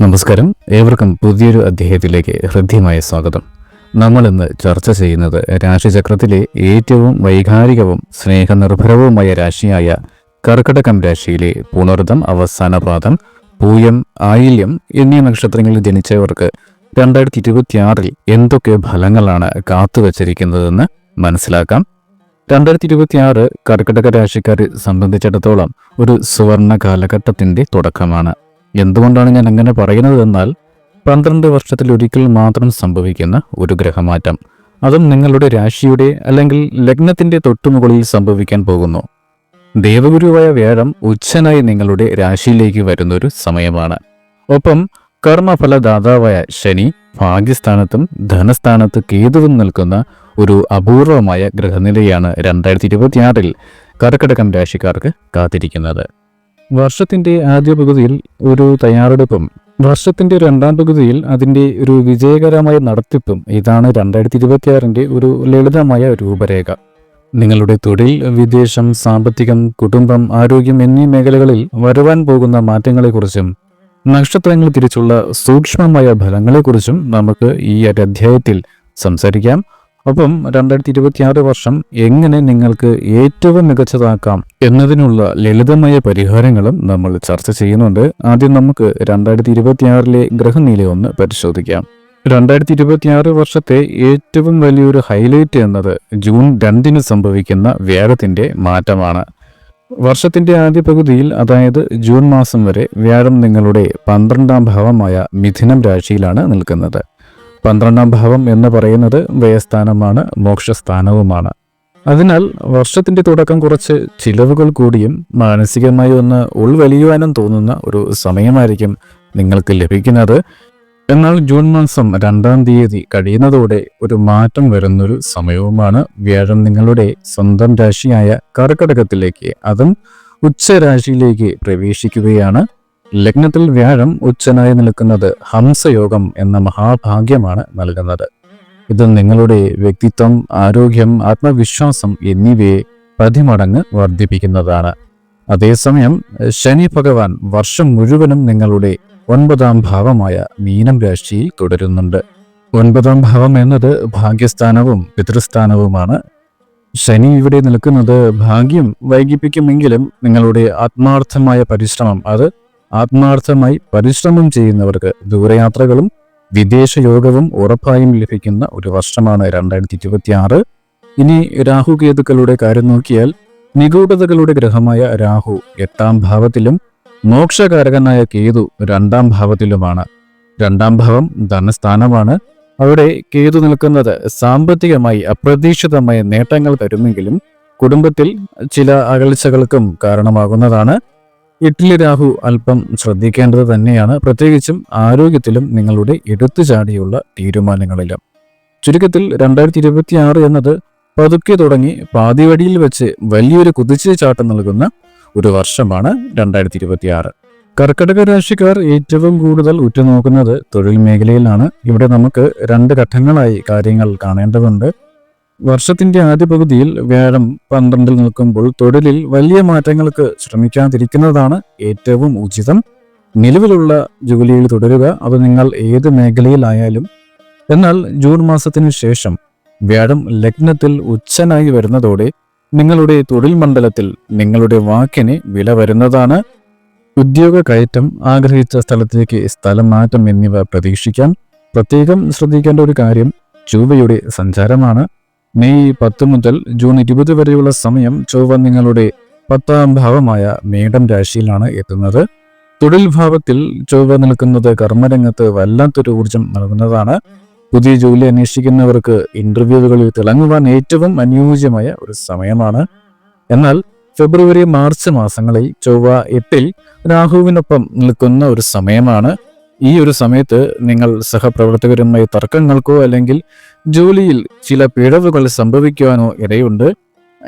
നമസ്കാരം. ഏവർക്കും പുതിയൊരു അധ്യായത്തിലേക്ക് ഹൃദ്യമായ സ്വാഗതം. നമ്മൾ ഇന്ന് ചർച്ച ചെയ്യുന്നത് രാശിചക്രത്തിലെ ഏറ്റവും വൈകാരികവും സ്നേഹനിർഭരവുമായ രാശിയായ കർക്കടകം രാശിയിലെ പുണർദം അവസാന പാദം പൂയം ആയില്യം എന്നീ നക്ഷത്രങ്ങളിൽ ജനിച്ചവർക്ക് രണ്ടായിരത്തി ഇരുപത്തിയാറിൽ എന്തൊക്കെ ഫലങ്ങളാണ് കാത്തുവച്ചിരിക്കുന്നതെന്ന് മനസ്സിലാക്കാം. രണ്ടായിരത്തി ഇരുപത്തിയാറ് കർക്കിടക രാശിക്കാരെ സംബന്ധിച്ചിടത്തോളം ഒരു സുവർണ കാലഘട്ടത്തിന്റെ തുടക്കമാണ്. എന്തുകൊണ്ടാണ് ഞാൻ അങ്ങനെ പറയുന്നത് എന്നാൽ പന്ത്രണ്ട് വർഷത്തിലൊരിക്കൽ മാത്രം സംഭവിക്കുന്ന ഒരു ഗ്രഹമാറ്റം. അതും നിങ്ങളുടെ രാശിയുടെ അല്ലെങ്കിൽ ലഗ്നത്തിന്റെ തൊട്ടുമുകളിൽ സംഭവിക്കാൻ പോകുന്നു. ദേവഗുരുവായ വ്യാഴം ഉച്ചനായി നിങ്ങളുടെ രാശിയിലേക്ക് വരുന്നൊരു സമയമാണ്. ഒപ്പം കർമ്മഫലദാതാവായ ശനി ഭാഗ്യസ്ഥാനത്തും ധനസ്ഥാനത്ത് കേതുവും നിൽക്കുന്ന ഒരു അപൂർവമായ ഗ്രഹനിലയാണ് രണ്ടായിരത്തി ഇരുപത്തിയാറിൽ കർക്കിടകം രാശിക്കാർക്ക് കാത്തിരിക്കുന്നത്. വർഷത്തിന്റെ ആദ്യ പകുതിയിൽ ഒരു തയ്യാറെടുപ്പും വർഷത്തിന്റെ രണ്ടാം പകുതിയിൽ അതിന്റെ ഒരു വിജയകരമായ നടത്തിപ്പും ഇതാണ് രണ്ടായിരത്തി ഇരുപത്തിയാറിന്റെ ഒരു ലളിതമായ രൂപരേഖ. നിങ്ങളുടെ തൊഴിൽ വിദേശം സാമ്പത്തികം കുടുംബം ആരോഗ്യം എന്നീ മേഖലകളിൽ വരുവാൻ പോകുന്ന മാറ്റങ്ങളെക്കുറിച്ചും നക്ഷത്രങ്ങൾ തിരിച്ചുള്ള സൂക്ഷ്മമായ ഫലങ്ങളെക്കുറിച്ചും നമുക്ക് ഈ അധ്യായത്തിൽ സംസാരിക്കാം. ഒപ്പം രണ്ടായിരത്തി ഇരുപത്തിയാറ് വർഷം എങ്ങനെ നിങ്ങൾക്ക് ഏറ്റവും മികച്ചതാക്കാം എന്നതിനുള്ള ലളിതമായ പരിഹാരങ്ങളും നമ്മൾ ചർച്ച ചെയ്യുന്നുണ്ട്. ആദ്യം നമുക്ക് രണ്ടായിരത്തി ഇരുപത്തിയാറിലെ ഗ്രഹനില ഒന്ന് പരിശോധിക്കാം. രണ്ടായിരത്തി ഇരുപത്തിയാറ് വർഷത്തെ ഏറ്റവും വലിയൊരു ഹൈലൈറ്റ് എന്നത് ജൂൺ രണ്ടിന് സംഭവിക്കുന്ന വ്യാഴത്തിന്റെ മാറ്റമാണ്. വർഷത്തിന്റെ ആദ്യ പകുതിയിൽ അതായത് ജൂൺ മാസം വരെ വ്യാഴം നിങ്ങളുടെ പന്ത്രണ്ടാം ഭാവമായ മിഥുനം രാശിയിലാണ് നിൽക്കുന്നത്. പന്ത്രണ്ടാം ഭാവം എന്ന് പറയുന്നത് വ്യയസ്ഥാനമാണ് മോക്ഷസ്ഥാനവുമാണ്. അതിനാൽ വർഷത്തിന്റെ തുടക്കം കുറച്ച് ചിലവുകൾ കൂടിയും മാനസികമായി ഒന്ന് ഉൾവലിയുവാനും തോന്നുന്ന ഒരു സമയമായിരിക്കും നിങ്ങൾക്ക് ലഭിക്കുന്നത്. എന്നാൽ ജൂൺ മാസം രണ്ടാം തീയതി കഴിയുന്നതോടെ ഒരു മാറ്റം വരുന്നൊരു സമയവുമാണ്. വ്യാഴം നിങ്ങളുടെ സ്വന്തം രാശിയായ കർക്കടകത്തിലേക്ക് അതും ഉച്ചരാശിയിലേക്ക് പ്രവേശിക്കുകയാണ്. ലഗ്നത്തിൽ വ്യാഴം ഉച്ചനായി നിൽക്കുന്നത് ഹംസയോഗം എന്ന മഹാഭാഗ്യമാണ് നൽകുന്നത്. ഇത് നിങ്ങളുടെ വ്യക്തിത്വം ആരോഗ്യം ആത്മവിശ്വാസം എന്നിവയെ പതിമടങ്ങ് വർദ്ധിപ്പിക്കുന്നതാണ്. അതേസമയം ശനി ഭഗവാൻ വർഷം മുഴുവനും നിങ്ങളുടെ ഒൻപതാം ഭാവമായ മീനം രാശിയിൽ തുടരുന്നുണ്ട്. ഒൻപതാം ഭാവം എന്നത് ഭാഗ്യസ്ഥാനവും പിതൃസ്ഥാനവുമാണ്. ശനി ഇവിടെ നിൽക്കുന്നത് ഭാഗ്യം വൈകിപ്പിക്കുമെങ്കിലും നിങ്ങളുടെ ആത്മാർത്ഥമായ പരിശ്രമം അത് ആത്മാർത്ഥമായി പരിശ്രമം ചെയ്യുന്നവർക്ക് ദൂരയാത്രകളും വിദേശ യോഗവും ഉറപ്പായും ലഭിക്കുന്ന ഒരു വർഷമാണ് രണ്ടായിരത്തി ഇരുപത്തി ആറ് ഇനി രാഹുകേതുക്കളുടെ കാര്യം നോക്കിയാൽ നിഗൂഢതകളുടെ ഗ്രഹമായ രാഹു എട്ടാം ഭാവത്തിലും മോക്ഷകാരകനായ കേതു രണ്ടാം ഭാവത്തിലുമാണ്. രണ്ടാം ഭാവം ധനസ്ഥാനമാണ്. അവിടെ കേതു നിൽക്കുന്നത് സാമ്പത്തികമായി അപ്രതീക്ഷിതമായ നേട്ടങ്ങൾ തരുമെങ്കിലും കുടുംബത്തിൽ ചില അകൽച്ചകൾക്കും കാരണമാകുന്നതാണ്. എട്ടിലെ രാഹു അല്പം ശ്രദ്ധിക്കേണ്ടത് തന്നെയാണ്. പ്രത്യേകിച്ചും ആരോഗ്യത്തിലും നിങ്ങളുടെ എടുത്തുചാടിയുള്ള തീരുമാനങ്ങളിലും. ചുരുക്കത്തിൽ രണ്ടായിരത്തി ഇരുപത്തി ആറ് എന്നത് പതുക്കെ തുടങ്ങി പാതിവടിയിൽ വെച്ച് വലിയൊരു കുതിച്ചുചാട്ടം നൽകുന്ന ഒരു വർഷമാണ് രണ്ടായിരത്തി ഇരുപത്തി ആറ് കർക്കടക രാശിക്കാർ ഏറ്റവും കൂടുതൽ ഉറ്റുനോക്കുന്നത് തൊഴിൽ മേഖലയിലാണ്. ഇവിടെ നമുക്ക് രണ്ട് ഘട്ടങ്ങളായി കാര്യങ്ങൾ കാണേണ്ടതുണ്ട്. വർഷത്തിന്റെ ആദ്യ പകുതിയിൽ വ്യാഴം പന്ത്രണ്ടിൽ നിൽക്കുമ്പോൾ തൊഴിലിൽ വലിയ മാറ്റങ്ങൾക്ക് ശ്രമിക്കാതിരിക്കുന്നതാണ് ഏറ്റവും ഉചിതം. നിലവിലുള്ള ജോലിയിൽ തുടരുക അത് നിങ്ങൾ ഏത് മേഖലയിലായാലും. എന്നാൽ ജൂൺ മാസത്തിനു ശേഷം വ്യാഴം ലഗ്നത്തിൽ ഉച്ചനായി വരുന്നതോടെ നിങ്ങളുടെ തൊഴിൽ മണ്ഡലത്തിൽ നിങ്ങളുടെ വാക്കിന് വില വരുന്നതാണ്. ഉദ്യോഗ കയറ്റം ആഗ്രഹിച്ച സ്ഥലത്തേക്ക് സ്ഥലം മാറ്റം എന്നിവ പ്രതീക്ഷിക്കാം. പ്രത്യേകം ശ്രദ്ധിക്കേണ്ട ഒരു കാര്യം ചൊവ്വയുടെ സഞ്ചാരമാണ്. മെയ് പത്ത് മുതൽ ജൂൺ ഇരുപത് വരെയുള്ള സമയം ചൊവ്വ നിങ്ങളുടെ പത്താം ഭാവമായ മേടം രാശിയിലാണ് എത്തുന്നത്. തൊഴിൽ ഭാവത്തിൽ ചൊവ്വ നിൽക്കുന്നത് കർമ്മരംഗത്ത് വല്ലാത്തൊരു ഊർജം നൽകുന്നതാണ്. പുതിയ ജോലി അന്വേഷിക്കുന്നവർക്ക് ഇന്റർവ്യൂകളിൽ തിളങ്ങുവാൻ ഏറ്റവും അനുയോജ്യമായ ഒരു സമയമാണ്. എന്നാൽ ഫെബ്രുവരി മാർച്ച് മാസങ്ങളിൽ ചൊവ്വ എട്ടിൽ രാഹുവിനൊപ്പം നിൽക്കുന്ന ഒരു സമയമാണ്. ഈ ഒരു സമയത്ത് നിങ്ങൾ സഹപ്രവർത്തകരുമായി തർക്കങ്ങൾക്കോ അല്ലെങ്കിൽ ജോലിയിൽ ചില പിഴവുകൾ സംഭവിക്കുവാനോ ഇടയുണ്ട്.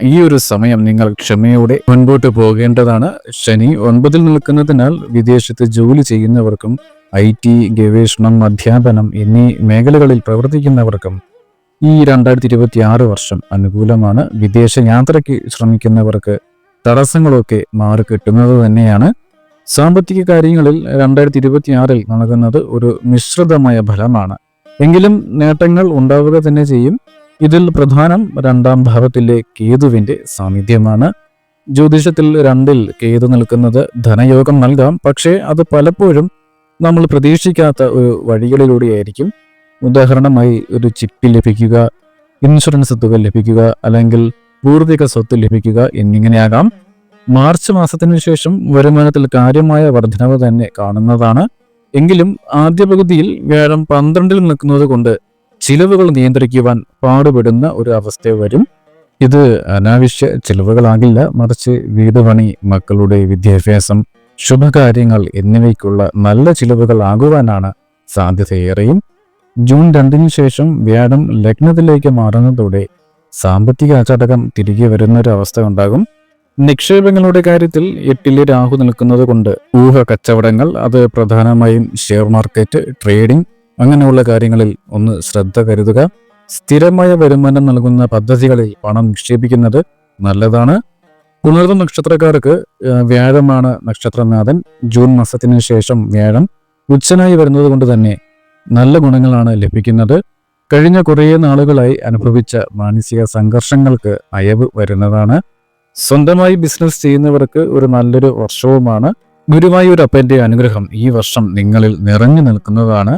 ഈ ഒരു സമയം നിങ്ങൾ ക്ഷമയോടെ മുൻപോട്ട് പോകേണ്ടതാണ്. ശനി ഒൻപതിൽ നിൽക്കുന്നതിനാൽ വിദേശത്ത് ജോലി ചെയ്യുന്നവർക്കും ഐ ടി ഗവേഷണം അധ്യാപനം എന്നീ മേഖലകളിൽ പ്രവർത്തിക്കുന്നവർക്കും ഈ രണ്ടായിരത്തി ഇരുപത്തി ആറ് വർഷം അനുകൂലമാണ്. വിദേശ യാത്രയ്ക്ക് ശ്രമിക്കുന്നവർക്ക് തടസ്സങ്ങളൊക്കെ മാറി കിട്ടുന്നത് തന്നെയാണ്. സാമ്പത്തിക കാര്യങ്ങളിൽ രണ്ടായിരത്തി ഇരുപത്തിയാറിൽ നൽകുന്നത് ഒരു മിശ്രിതമായ ഫലമാണ്. എങ്കിലും നേട്ടങ്ങൾ ഉണ്ടാവുക തന്നെ ചെയ്യും. ഇതിൽ പ്രധാനം രണ്ടാം ഭാവത്തിലെ കേതുവിന്റെ സാന്നിധ്യമാണ്. ജ്യോതിഷത്തിൽ രണ്ടിൽ കേതു നിൽക്കുന്നത് ധനയോഗം നൽകാം. പക്ഷേ അത് പലപ്പോഴും നമ്മൾ പ്രതീക്ഷിക്കാത്ത ഒരു വഴികളിലൂടെയായിരിക്കും. ഉദാഹരണമായി ഒരു ചിപ്പ് ലഭിക്കുക ഇൻഷുറൻസ് തുക ലഭിക്കുക അല്ലെങ്കിൽ പൂർവിക സ്വത്ത് ലഭിക്കുക എന്നിങ്ങനെയാകാം. മാർച്ച് മാസത്തിനു ശേഷം വരുമാനത്തിൽ കാര്യമായ വർധനവ് തന്നെ കാണുന്നതാണ്. എങ്കിലും ആദ്യ പകുതിയിൽ വ്യാഴം പന്ത്രണ്ടിൽ നിൽക്കുന്നത് കൊണ്ട് ചിലവുകൾ നിയന്ത്രിക്കുവാൻ പാടുപെടുന്ന ഒരു അവസ്ഥ വരും. ഇത് അനാവശ്യ ചിലവുകളാകില്ല. മറിച്ച് വീട് പണി മക്കളുടെ വിദ്യാഭ്യാസം ശുഭകാര്യങ്ങൾ എന്നിവയ്ക്കുള്ള നല്ല ചിലവുകൾ ആകുവാനാണ് സാധ്യതയേറെയും. ജൂൺ രണ്ടിന് ശേഷം വ്യാഴം ലഗ്നത്തിലേക്ക് മാറുന്നതോടെ സാമ്പത്തിക അച്ചടക്കം തിരികെ വരുന്ന ഒരു അവസ്ഥ ഉണ്ടാകും. നിക്ഷേപങ്ങളുടെ കാര്യത്തിൽ എട്ടിലെ രാഹു നിൽക്കുന്നത് കൊണ്ട് ഊഹ കച്ചവടങ്ങൾ അത് പ്രധാനമായും ഷെയർ മാർക്കറ്റ് ട്രേഡിംഗ് അങ്ങനെയുള്ള കാര്യങ്ങളിൽ ഒന്ന് ശ്രദ്ധ കരുതുക. സ്ഥിരമായ വരുമാനം നൽകുന്ന പദ്ധതികളിൽ പണം നിക്ഷേപിക്കുന്നത് നല്ലതാണ്. പുണർന്ന നക്ഷത്രക്കാർക്ക് വ്യാഴമാണ് നക്ഷത്രനാഥൻ. ജൂൺ മാസത്തിന് ശേഷം വ്യാഴം. ഉച്ചനായി വരുന്നത് കൊണ്ട് തന്നെ നല്ല ഗുണങ്ങളാണ് ലഭിക്കുന്നത്. കഴിഞ്ഞ കുറേ നാളുകളായി അനുഭവിച്ച മാനസിക സംഘർഷങ്ങൾക്ക് അയവ് വരുന്നതാണ്. സ്വന്തമായി ബിസിനസ് ചെയ്യുന്നവർക്ക് ഒരു നല്ലൊരു വർഷവുമാണ്. ഗുരുവായൂർ അപ്പന്റെ അനുഗ്രഹം ഈ വർഷം നിങ്ങളിൽ നിറഞ്ഞു നിൽക്കുന്നതാണ്.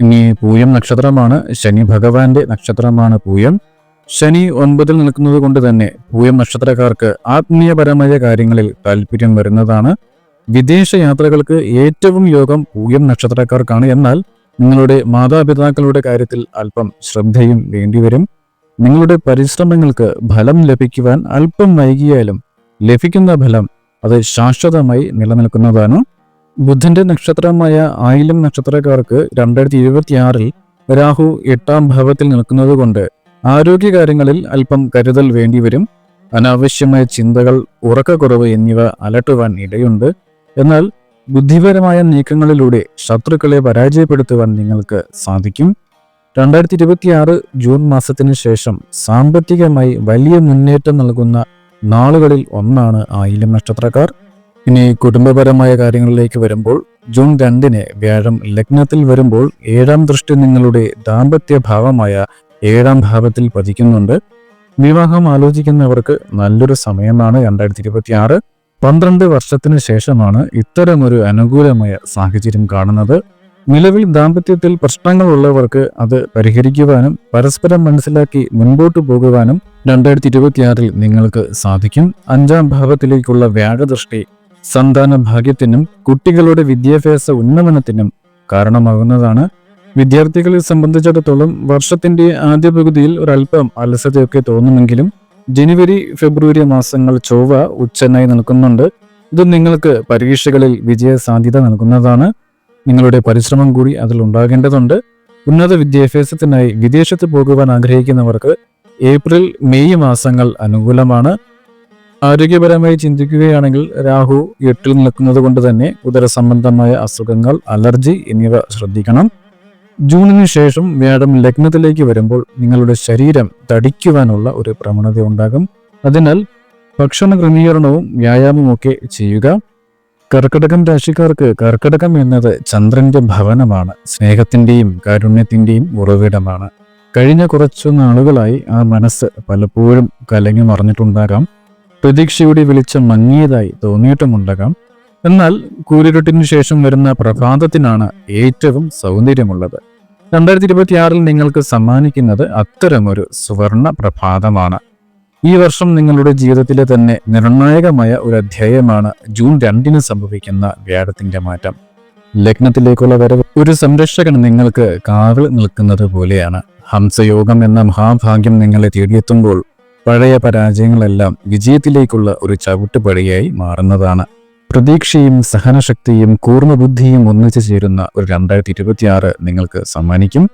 ഇനി പൂയം നക്ഷത്രമാണ്. ശനി ഭഗവാന്റെ നക്ഷത്രമാണ് പൂയം. ശനി ഒൻപതിൽ നിൽക്കുന്നത് കൊണ്ട് തന്നെ പൂയം നക്ഷത്രക്കാർക്ക് ആത്മീയപരമായ കാര്യങ്ങളിൽ താല്പര്യം വരുന്നതാണ്. വിദേശ യാത്രകൾക്ക് ഏറ്റവും യോഗം പൂയം നക്ഷത്രക്കാർക്കാണ്. എന്നാൽ നിങ്ങളുടെ മാതാപിതാക്കളുടെ കാര്യത്തിൽ അല്പം ശ്രദ്ധയും വേണ്ടിവരും. നിങ്ങളുടെ പരിശ്രമങ്ങൾക്ക് ഫലം ലഭിക്കുവാൻ അല്പം വൈകിയാലും ലഭിക്കുന്ന ഫലം അത് ശാശ്വതമായി നിലനിൽക്കുന്നതാണ്. ബുദ്ധന്റെ നക്ഷത്രമായ ആയില്യം നക്ഷത്രക്കാർക്ക് രണ്ടായിരത്തി ഇരുപത്തിയാറിൽ രാഹു എട്ടാം ഭാവത്തിൽ നിൽക്കുന്നത് കൊണ്ട് ആരോഗ്യകാര്യങ്ങളിൽ അല്പം കരുതൽ വേണ്ടിവരും അനാവശ്യമായ ചിന്തകൾ ഉറക്കക്കുറവ് എന്നിവ അലട്ടുവാൻ ഇടയുണ്ട്. എന്നാൽ ബുദ്ധിപരമായ നീക്കങ്ങളിലൂടെ ശത്രുക്കളെ പരാജയപ്പെടുത്തുവാൻ നിങ്ങൾക്ക് സാധിക്കും. രണ്ടായിരത്തി ഇരുപത്തിയാറ് ജൂൺ മാസത്തിന് ശേഷം സാമ്പത്തികമായി വലിയ മുന്നേറ്റം നൽകുന്ന നാളുകളിൽ ഒന്നാണ് ആയില്യം നക്ഷത്രക്കാർ. ഇനി കുടുംബപരമായ കാര്യങ്ങളിലേക്ക് വരുമ്പോൾ ജൂൺ രണ്ടിന് വ്യാഴം ലഗ്നത്തിൽ വരുമ്പോൾ ഏഴാം ദൃഷ്ടി നിങ്ങളുടെ ദാമ്പത്യ ഭാവമായ ഏഴാം ഭാവത്തിൽ പതിക്കുന്നുണ്ട്. വിവാഹം ആലോചിക്കുന്നവർക്ക് നല്ലൊരു സമയമാണ് രണ്ടായിരത്തി ഇരുപത്തി ആറ് പന്ത്രണ്ട് വർഷത്തിന് ശേഷമാണ് ഇത്തരമൊരു അനുകൂലമായ സാഹചര്യം കാണുന്നത്. നിലവിൽ ദാമ്പത്യത്തിൽ പ്രശ്നങ്ങളുള്ളവർക്ക് അത് പരിഹരിക്കുവാനും പരസ്പരം മനസ്സിലാക്കി മുൻപോട്ട് പോകുവാനും രണ്ടായിരത്തി ഇരുപത്തിയാറിൽ നിങ്ങൾക്ക് സാധിക്കും. അഞ്ചാം ഭാവത്തിലേക്കുള്ള വ്യാഴദൃഷ്ടി സന്താന ഭാഗ്യത്തിനും കുട്ടികളുടെ വിദ്യാഭ്യാസ ഉന്നമനത്തിനും കാരണമാകുന്നതാണ്. വിദ്യാർത്ഥികളെ സംബന്ധിച്ചിടത്തോളം വർഷത്തിന്റെ ആദ്യ പകുതിയിൽ ഒരല്പം അലസതയൊക്കെ തോന്നുമെങ്കിലും ജനുവരി ഫെബ്രുവരി മാസങ്ങൾ ചൊവ്വ ഉച്ചനായി നിൽക്കുന്നുണ്ട്. ഇത് നിങ്ങൾക്ക് പരീക്ഷകളിൽ വിജയ സാധ്യത നൽകുന്നതാണ്. നിങ്ങളുടെ പരിശ്രമം കൂടി അതിൽ ഉണ്ടാകേണ്ടതുണ്ട്. ഉന്നത വിദ്യാഭ്യാസത്തിനായി വിദേശത്ത് പോകുവാൻ ആഗ്രഹിക്കുന്നവർക്ക് ഏപ്രിൽ മെയ് മാസങ്ങൾ അനുകൂലമാണ്. ആരോഗ്യപരമായി ചിന്തിക്കുകയാണെങ്കിൽ രാഹു എട്ടിൽ നിൽക്കുന്നത് കൊണ്ട് തന്നെ ഉദരസംബന്ധമായ അസുഖങ്ങൾ അലർജി എന്നിവ ശ്രദ്ധിക്കണം. ജൂണിന് ശേഷം വ്യാഴം ലഗ്നത്തിലേക്ക് വരുമ്പോൾ നിങ്ങളുടെ ശരീരം തടിക്കുവാനുള്ള ഒരു പ്രവണത ഉണ്ടാകും. അതിനാൽ ഭക്ഷണ ക്രമീകരണവും വ്യായാമവും ഒക്കെ ചെയ്യുക. കർക്കിടകം രാശിക്കാർക്ക് കർക്കിടകം എന്നത് ചന്ദ്രന്റെ ഭവനമാണ്. സ്നേഹത്തിന്റെയും കാരുണ്യത്തിന്റെയും ഉറവിടമാണ്. കഴിഞ്ഞ കുറച്ചു നാളുകളായി ആ മനസ്സ് പലപ്പോഴും കലങ്ങി മറിഞ്ഞിട്ടുണ്ടാകാം. പ്രതീക്ഷയുടെ വെളിച്ചം മങ്ങിയതായി തോന്നിയിട്ടുമുണ്ടാകാം. എന്നാൽ കൂരിരുട്ടിനു ശേഷം വരുന്ന പ്രഭാതത്തിനാണ് ഏറ്റവും സൗന്ദര്യമുള്ളത്. രണ്ടായിരത്തി ഇരുപത്തിയാറിൽ നിങ്ങൾക്ക് സമ്മാനിക്കുന്നത് അത്തരമൊരു സുവർണ പ്രഭാതമാണ്. ഈ വർഷം നിങ്ങളുടെ ജീവിതത്തിലെ തന്നെ നിർണായകമായ ഒരു അധ്യായമാണ് ജൂൺ രണ്ടിന് സംഭവിക്കുന്ന വ്യാഴത്തിന്റെ മാറ്റം. ലഗ്നത്തിലേക്കുള്ള വരവ് ഒരു സംരക്ഷകൻ നിങ്ങൾക്ക് കാവൽ നിൽക്കുന്നത് പോലെയാണ്. ഹംസയോഗം എന്ന മഹാഭാഗ്യം നിങ്ങളെ തേടിയെത്തുമ്പോൾ പഴയ പരാജയങ്ങളെല്ലാം വിജയത്തിലേക്കുള്ള ഒരു ചവിട്ടുപടിയായി മാറുന്നതാണ്. പ്രതീക്ഷയും സഹനശക്തിയും കൂർമ്മബുദ്ധിയും ഒന്നിച്ചു ചേരുന്ന ഒരു രണ്ടായിരത്തി ഇരുപത്തിയാറ് നിങ്ങൾക്ക് സമ്മാനിക്കും.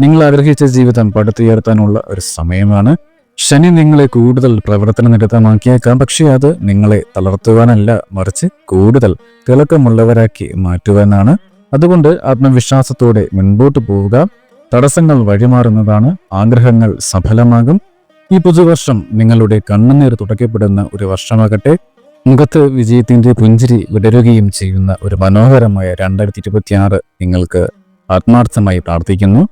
നിങ്ങൾ ആഗ്രഹിച്ച ജീവിതം പടുത്തുയർത്താനുള്ള ഒരു സമയമാണ്. ശനി നിങ്ങളെ കൂടുതൽ പ്രവർത്തന നിരതമാക്കിയേക്കാം പക്ഷേ അത് നിങ്ങളെ തളർത്തുവാനല്ല മറിച്ച് കൂടുതൽ തിളക്കമുള്ളവരാക്കി മാറ്റുവാനാണ്. അതുകൊണ്ട് ആത്മവിശ്വാസത്തോടെ മുൻപോട്ട് പോവുക. തടസ്സങ്ങൾ വഴിമാറുന്നതാണ് ആഗ്രഹങ്ങൾ സഫലമാകും. ഈ പുതുവർഷം നിങ്ങളുടെ കണ്ണുനീർ തുടക്കപ്പെടുന്ന ഒരു വർഷമാകട്ടെ. മുഖത്ത് വിജയത്തിന്റെ പുഞ്ചിരി വിടരുകയും ചെയ്യുന്ന ഒരു മനോഹരമായ രണ്ടായിരത്തി ഇരുപത്തിയാറ് നിങ്ങൾക്ക് ആത്മാർത്ഥമായി പ്രാർത്ഥിക്കുന്നു.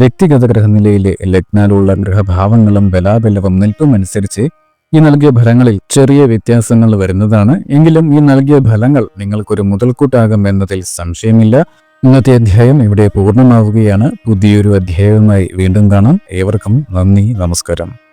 വ്യക്തിഗത ഗ്രഹനിലയിലെ ലഗ്നാലുള്ള ഗ്രഹഭാവങ്ങളും ബലാബലവും നിൽപ്പുമനുസരിച്ച് ഈ നൽകിയ ഫലങ്ങളിൽ ചെറിയ വ്യത്യാസങ്ങൾ വരുന്നതാണ്. എങ്കിലും ഈ നൽകിയ ഫലങ്ങൾ നിങ്ങൾക്കൊരു മുതൽക്കൂട്ടാകും എന്നതിൽ സംശയമില്ല. ഇന്നത്തെ അധ്യായം ഇവിടെ പൂർണമാവുകയാണ്. പുതിയൊരു അധ്യായവുമായി വീണ്ടും കാണാം. ഏവർക്കും നന്ദി നമസ്കാരം.